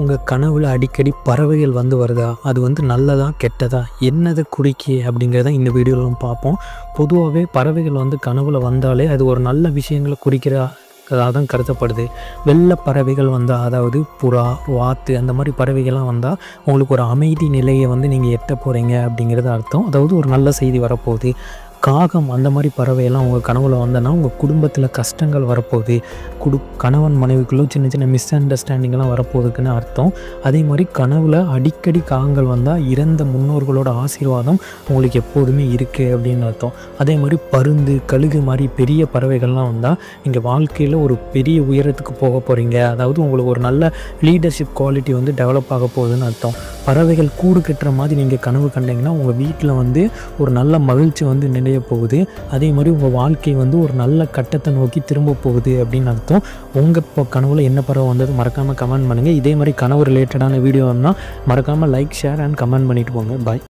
உங்கள் கனவில் அடிக்கடி பறவைகள் வந்து வருதா? அது வந்து நல்லதா கெட்டதா? என்னதை குறிக்கி? அப்படிங்கிறத இந்த வீடியோவில் பார்ப்போம். பொதுவாகவே பறவைகள் வந்து கனவில் வந்தாலே அது ஒரு நல்ல விஷயங்களை குறிக்கிறா தான் கருதப்படுது. வெள்ளை பறவைகள் வந்தால் அதாவது புறா வாத்து அந்த மாதிரி பறவைகள்லாம் வந்தால் உங்களுக்கு ஒரு அமைதி நிலையை வந்து நீங்கள் எட்ட போகிறீங்க அப்படிங்கிறது அர்த்தம். அதாவது ஒரு நல்ல செய்தி வரப்போகுது. காகம் அந்த மாதிரி பறவையெல்லாம் உங்கள் கனவில் வந்தனா உங்கள் குடும்பத்தில் கஷ்டங்கள் வரப்போகுது. குடு கணவன் மனைவிக்குள்ளே சின்ன சின்ன மிஸ் அண்டர்ஸ்டாண்டிங்லாம் வரப்போகுதுக்குன்னு அர்த்தம். அதே மாதிரி கனவில் அடிக்கடி காகங்கள் வந்தால் இறந்த முன்னோர்களோட ஆசீர்வாதம் உங்களுக்கு எப்போதுமே இருக்குது அப்படின்னு அர்த்தம். அதே மாதிரி பருந்து கழுகு மாதிரி பெரிய பறவைகள்லாம் வந்தால் நீங்கள் வாழ்க்கையில் ஒரு பெரிய உயரத்துக்கு போக போகிறீங்க அதாவது உங்களுக்கு ஒரு நல்ல லீடர்ஷிப் குவாலிட்டி வந்து டெவலப் ஆக போகுதுன்னு அர்த்தம். பறவைகள் கூடு கட்டுற மாதிரி நீங்கள் கனவு கண்டீங்கன்னா உங்கள் வீட்டில் வந்து ஒரு நல்ல மகிழ்ச்சி வந்து அடைய போகுது அதே மாதிரி உங்கள் வாழ்க்கை வந்து ஒரு நல்ல கட்டத்தை நோக்கி திரும்ப போகுது அப்படின்னு அர்த்தம். உங்கள் இப்போ கனவுல என்ன பறவை வந்தது மறக்காமல் கமெண்ட் பண்ணுங்கள் இதே மாதிரி கனவு ரிலேட்டடான வீடியோன்னா மறக்காமல் லைக் ஷேர் அண்ட் கமெண்ட் பண்ணிட்டு போங்க. பாய்